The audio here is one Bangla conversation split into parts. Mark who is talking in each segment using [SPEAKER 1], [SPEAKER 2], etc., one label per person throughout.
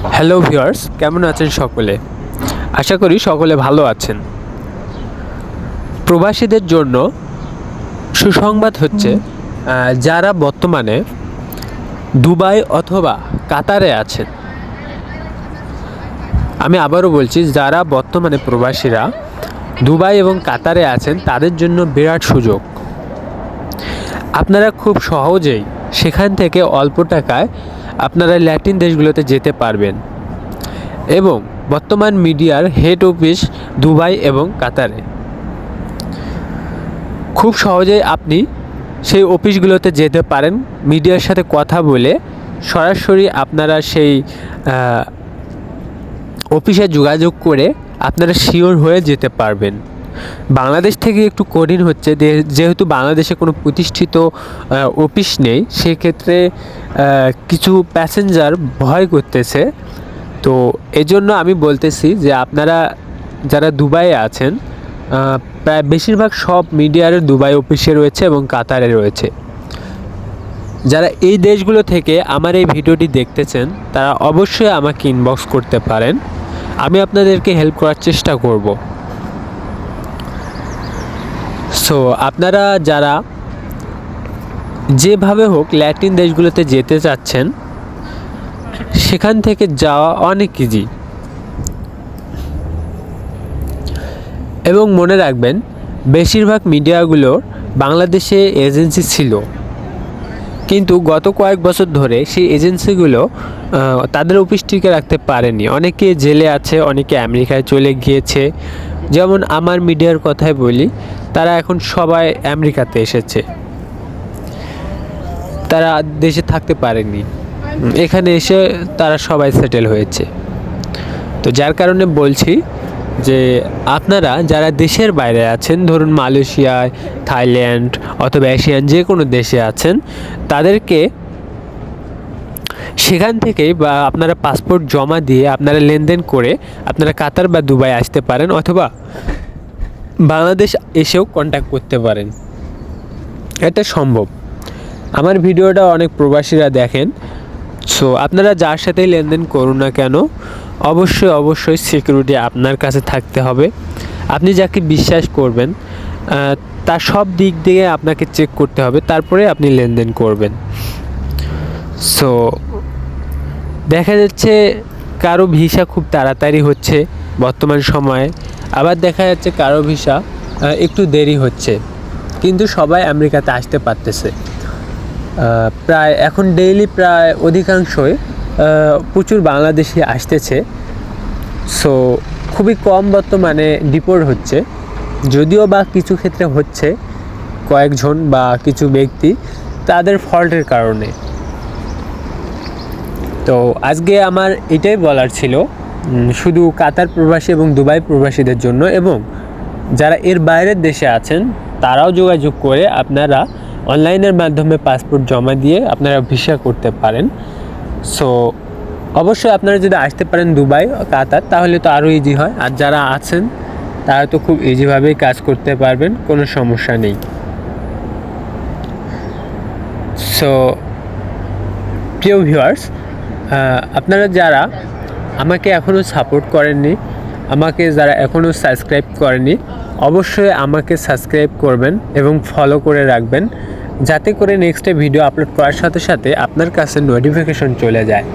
[SPEAKER 1] হ্যালো ভিউয়ার্স কেমন আছেন সকলে? আশা করি সকলে ভালো আছেন। প্রবাসীদের জন্য সুসংবাদ হচ্ছে যারা বর্তমানে দুবাই অথবা কাতারে আছেন। আমি আবারও বলছি যারা বর্তমানে প্রবাসীরা দুবাই এবং কাতারে আছেন তাদের জন্য বিরাট সুযোগ। আপনারা খুব সহজেই সেখান থেকে অল্প টাকায় আপনারা ল্যাটিন দেশগুলোতে যেতে পারবেন। এবং বর্তমান মিডিয়ার হেড অফিস দুবাই এবং কাতারে। খুব সহজেই আপনি সেই অফিসগুলোতে যেতে পারেন। মিডিয়ার সাথে কথা বলে সরাসরি আপনারা সেই অফিসে যোগাযোগ করে আপনারা শিওর হয়ে যেতে পারবেন। বাংলাদেশ থেকে একটু কঠিন হচ্ছে যেহেতু বাংলাদেশে কোনো প্রতিষ্ঠিত অফিস নেই, সেক্ষেত্রে কিছু প্যাসেঞ্জার ভয় করতেছে। তো এজন্য আমি বলতেছি যে, আপনারা যারা দুবাইয়ে আছেন প্রায় বেশিরভাগ সব মিডিয়ার দুবাই অফিসে রয়েছে এবং কাতারে রয়েছে। যারা এই দেশগুলো থেকে আমার এই ভিডিওটি দেখতেছেন, তারা অবশ্যই আমাকে ইনবক্স করতে পারেন। আমি আপনাদেরকে হেল্প করার চেষ্টা করব। সো আপনারা যারা যেভাবে হোক ল্যাটিন দেশগুলোতে যেতে চাচ্ছেন, সেখান থেকে যাওয়া অনেক ইজি এবং মনে রাখবেন, বেশিরভাগ মিডিয়াগুলোর বাংলাদেশে এজেন্সি ছিল। কিন্তু গত কয়েক বছর ধরে সেই এজেন্সিগুলো তাদের অফিস টিকে রাখতে পারেনি। অনেকে জেলে আছে, অনেকে আমেরিকায় চলে গিয়েছে। যেমন আমার মিডিয়ার কথাই বলি, তারা এখন সবাই আমেরিকাতে এসেছে। তারা দেশে থাকতে পারেনি। এখানে এসে তারা সবাই সেটেল হয়েছে। তো যার কারণে বলছি যে, আপনারা যারা দেশের বাইরে আছেন, ধরুন মালয়েশিয়ায়, থাইল্যান্ড অথবা এশিয়ান যে কোনো দেশে আছেন, তাদেরকে সেখান থেকেই বা আপনারা পাসপোর্ট জমা দিয়ে আপনারা লেনদেন করে আপনারা কাতার বা দুবাই আসতে পারেন অথবা বাংলাদেশ এসেও কন্ট্যাক্ট করতে পারেন। এটা সম্ভব। আমার ভিডিওটা অনেক প্রবাসীরা দেখেন। সো আপনারা যার সাথেই লেনদেন করুন না কেন, অবশ্যই অবশ্যই সিকিউরিটি আপনার কাছে থাকতে হবে। আপনি যাকে বিশ্বাস করবেন তার সব দিক দিয়ে আপনাকে চেক করতে হবে, তারপরে আপনি লেনদেন করবেন। সো দেখা যাচ্ছে কারও ভিসা খুব তাড়াতাড়ি হচ্ছে বর্তমান সময়ে। আবার দেখা যাচ্ছে কারও ভিসা একটু দেরি হচ্ছে। কিন্তু সবাই আমেরিকাতে আসতে পারতেছে। প্রায়, এখন ডেইলি প্রায় অধিকাংশই প্রচুর বাংলাদেশি আসতেছে। সো খুবই কম বর্তমানে ডিপোর্ট হচ্ছে। যদিও বা কিছু ক্ষেত্রে হচ্ছে, কয়েকজন বা কিছু ব্যক্তি, তাদের ফল্টের কারণে। তো আজকে আমার এটাই বলার ছিল শুধু কাতার প্রবাসী এবং দুবাই প্রবাসীদের জন্য এবং যারা এর বাইরের দেশে আছেন, তারাও যোগাযোগ করে আপনারা অনলাইনের মাধ্যমে পাসপোর্ট জমা দিয়ে আপনারা ভিসা করতে পারেন। সো, অবশ্যই আপনারা যদি আসতে পারেন দুবাই, কাতার, তাহলে তো আরও ইজি হয়। আর যারা আছেন, তারা তো খুব ইজিভাবেই কাজ করতে পারবেন, কোনো সমস্যা নেই। সো, প্রিয় ভিউয়ার্স আপনারা যারা আমাকে এখনও সাপোর্ট করেননি, আমাকে যারা এখনও সাবস্ক্রাইব করেনি অবশ্যই আমাকে সাবস্ক্রাইব করবেন এবং ফলো করে রাখবেন, যাতে করে নেক্সটে ভিডিও আপলোড করার সাথে সাথে আপনার কাছে নোটিফিকেশন চলে যায়।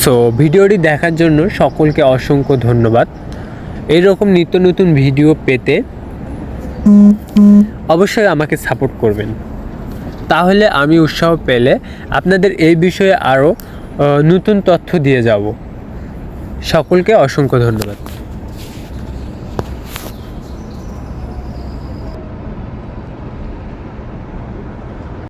[SPEAKER 1] সো ভিডিওটি দেখার জন্য সকলকে অসংখ্য ধন্যবাদ। এইরকম নিত্য নতুন ভিডিও পেতে অবশ্যই আমাকে সাপোর্ট করবেন। তাহলে আমি উৎসাহ পেলে আপনাদের এই বিষয়ে আরও নতুন তথ্য দিয়ে যাব। সকলকে অসংখ্য ধন্যবাদ।